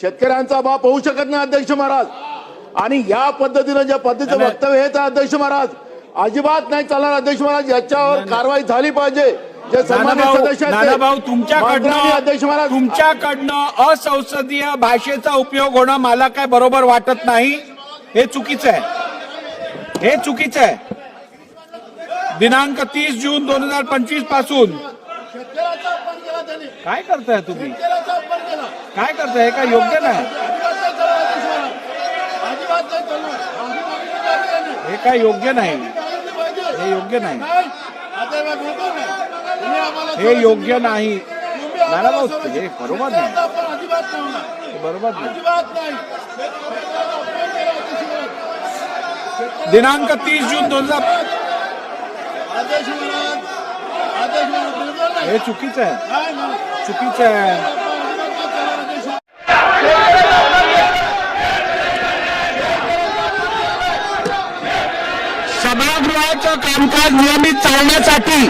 शेतकऱ्यांचा बाप होऊ शकत नाही अध्यक्ष महाराज. आणि या पद्धतीनं ज्या पद्धतीचं. वक्तव्य आहे अध्यक्ष महाराज अजिबात नाही चालणार अध्यक्ष महाराज याच्यावर कारवाई झाली पाहिजे. जे सन्मान्य नानाभाऊ सदस्य आहेत ते. नानाभाऊ मंत्र्यांनी अध्यक्ष तुमच्याकडनं महाराज. तुमच्याकडनं असंसदीय भाषेचा उपयोग होणं मला काय बरोबर वाटत नाही हे चुकीचं आहे. हे चुकीचं आहे. दिनांक तीस जून दोन हजार पंचवीसपासून काय करताय तुम्ही? काय करताय? हे काय योग्य नाही. हे काय योग्य नाही. हे योग्य नाही. हे योग्य नाही. नाना भाऊ हे बरोबर नाही. बरोबर नाही. दिनांक तीस जून दोन हजार हे चुकीचं आहे. चुकीचं आहे अजिबात नाही चालणार अध्यक्ष महाराज. सभागृहाचं कामकाज नियमित चालण्यासाठी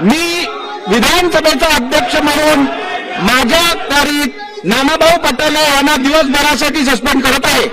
मी विधानसभेचा अध्यक्ष म्हणून माझ्या तारीख नानाभाऊ पटेल यांना दिवसभरासाठी सस्पेंड करत आहे.